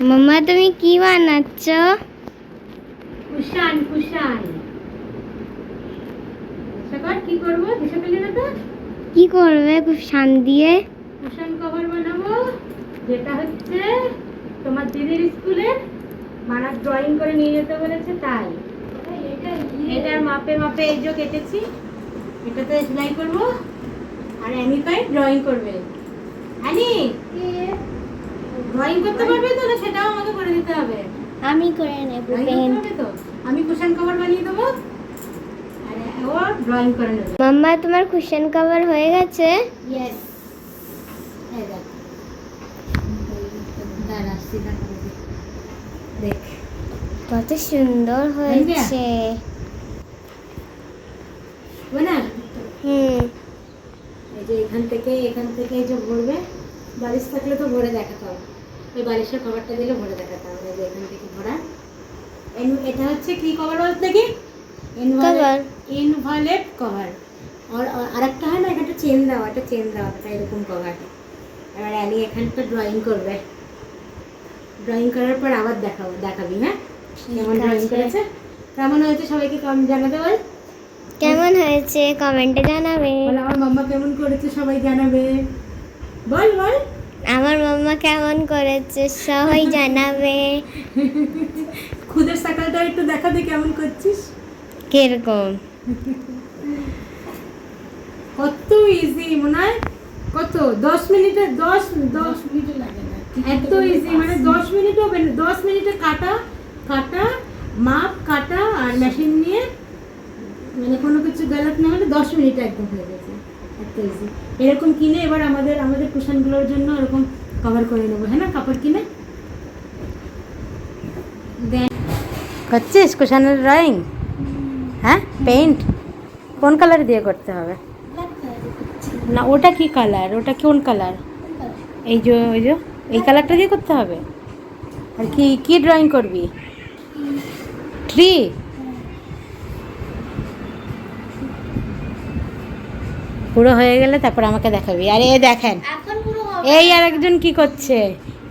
মাম্মা তুমি কি বানাচ্ছ? কুশান কুশান। সকাল কি করব? দিশা পেলে না তো? কি করবে খুব শান দিয়ে? কুশান কভার বানাবো। যেটা হচ্ছে তোমার দিদির স্কুলে মারা ড্রয়িং করে নিয়ে যেতে বলেছে তাই। এটার মাপে মাপে এই যে কেটেছি এটাতে সেলাই করব আর অ্যানি পাই ড্রয়িং করবে অ্যানি ড্রয়িং করতে পারবে তো না সেটাও আমাকে করে দিতে হবে? আমি করে নেব তো? আমি কুশান কভার বানিয়ে দেবো। ড্রয়িং করে নেবে। মাম্মা তোমার কুশন কভার হয়ে গেছে? ইয়েস। দেখ। কত সুন্দর হয়েছে। হুম। এই যে এখান থেকে এখান থেকে যে ভরবে বালিশ থাকলে তো ভরে দেখাতে হবে। ওই বালিশের কভারটা দিলে ভরে দেখাতে হবে যে এখান থেকে ভরা। এটা হচ্ছে কি কভার বলতে. ইনভলেট কভার আর আর একটা হয় না একটা চেন দেওয়া একটা চেন দেওয়া একটা এরকম কভার এবার অ্যানি এখানটা ড্রয়িং করবে। ড্রয়িং করার পর আবার দেখাবো দেখাবি হ্যাঁ? কেমন ড্রয়িং করেছে? কেমন হয়েছে সবাইকে কম জানাতে বল। কেমন হয়েছে? কমেন্টে জানাবে। আমার মাম্মা কেমন করেছে সবাই জানাবে। বল বল। আমার মাম্মা কেমন করেছে সবাই জানাবে। খুদের সকালটা একটু দেখা দে কেমন করছিস। কীরকম? কত ইজি মনে হয় কত? দশ মিনিটে দশ দশ মিনিট লাগে না এত ইজি মানে দশ মিনিট। হবে না দশ মিনিটে কাটা কাটা মাপ কাটা আর মেশিন নিয়ে মানে কোনো কিছু গলত না হলে দশ মিনিটে একদম হয়ে গেছে। এরকম কিনে এবার আমাদের আমাদের কুশনগুলোর জন্য এরকম কভার করে নেব হ্যাঁ না? কাপড় কিনে? করছিস কুশানের ড্রয়িং হ্যাঁ? পেইন্ট কোন কালার দিয়ে করতে হবে? না ওটা কি কালার ওটা কোন কালার এই যে ওই যে এই কালারটা দিয়ে করতে হবে? আর কি কি ড্রয়িং করবি? ট্রি পুরো হয়ে গেলে তারপর আমাকে দেখাবি। আরে এ দেখেন। এই আর একজন কি করছে?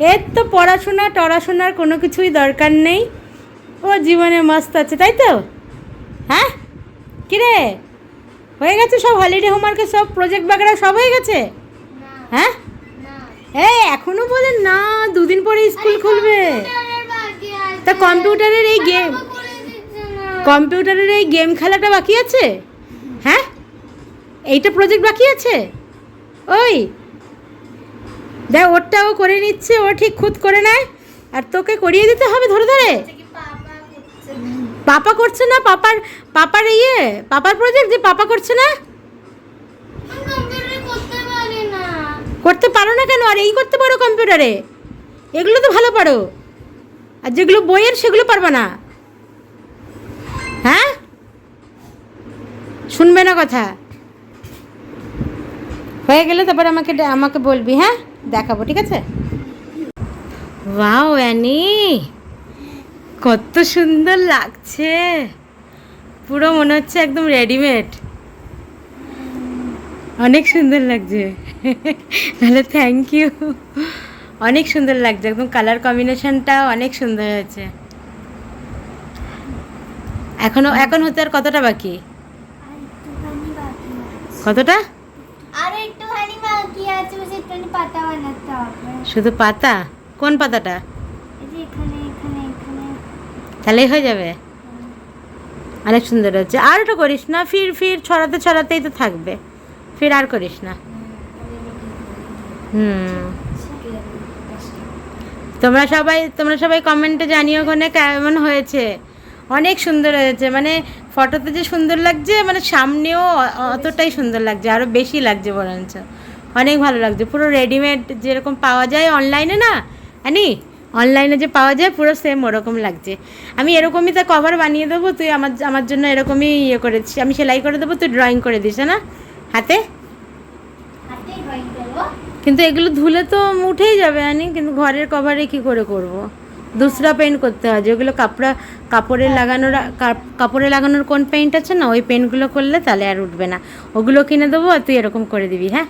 এর তো পড়াশোনা টড়াশোনার কোনো কিছুই দরকার নেই। ও জীবনে মস্ত আছে তাই তো? হ্যাঁ? কিরে হয়ে গেছে সব হলিডে হোমওয়ার্কের সব? প্রজেক্ট বাগেরা সব হয়ে গেছে? হ্যাঁ? এই এখনও বলে না দুদিন পরে স্কুল খুলবে। তা কম্পিউটারের এই গেম কম্পিউটারের এই গেম খেলাটা বাকি আছে? এইটা প্রজেক্ট বাকি আছে? ওই। দেখ ওরটাও করে নিচ্ছে ও ঠিক খুদ করে নেয় আর তোকে করিয়ে দিতে হবে ধরে ধরে। পাপা করছে না। পাপার পাপার ইয়ে পাপার প্রজেক্ট যে পাপা করছে না? করতে পারো না। কেন? আর এই করতে পারো কম্পিউটারে এগুলো তো ভালো পারো। আর যেগুলো বইয়ের সেগুলো পারবে না। হ্যাঁ? শুনবে না কথা। হয়ে গেলে তারপর আমাকে আমাকে বলবি হ্যাঁ? দেখাবো ঠিক আছে? Wow Annie. কত সুন্দর লাগছে। পুরো মনে হচ্ছে একদম রেডিমেড। অনেক সুন্দর লাগছে। তাহলে থ্যাংক ইউ অনেক সুন্দর লাগছে একদম কালার কম্বিনেশনটা অনেক সুন্দর হয়েছে। এখনও এখন হতে আর কতটা বাকি? কতটা? আর একটুখানি বাকি আছে? বসে পাতা বানাতে হবে। শুধু পাতা? কোন পাতাটা? এই এখানে এখানে এখানে। তাহলেই হয়ে যাবে? অনেক সুন্দর হচ্ছে। আর ওটা করিস না ফির ফির ছড়াতে ছড়াতেই তো থাকবে। ফির আর করিস না। হুম। তোমরা সবাই তোমরা সবাই কমেন্টে জানিও ওখানে কেমন হয়েছে। অনেক সুন্দর হয়েছে। মানে ফটোতে যে সুন্দর লাগছে মানে সামনেও অতটাই সুন্দর লাগছে আরও বেশি লাগছে বরঞ্চ। অনেক ভালো লাগছে পুরো রেডিমেড যেরকম পাওয়া যায় অনলাইনে না আনি? অনলাইনে যে পাওয়া যায় পুরো সেম ওরকম লাগছে। আমি এরকমই তা কভার বানিয়ে দেবো তুই আমার আমার জন্য এরকমই ইয়ে করেছিস আমি সেলাই করে দেবো তুই ড্রয়িং করে দিস না? হাতে? কিন্তু এগুলো ধুলে তো উঠেই যাবে আনি কিন্তু ঘরের কভারে কি করে করব। দুসরা পেন্ট করতে হয় যেগুলো কাপড়া কাপড়ে লাগানোর কাপ- কাপড়ে লাগানোর কোন পেন্ট আছে না ওই পেন্টগুলো করলে তাহলে আর উঠবে না। ওগুলো কিনে দেবো আর তুই এরকম করে দিবি হ্যাঁ?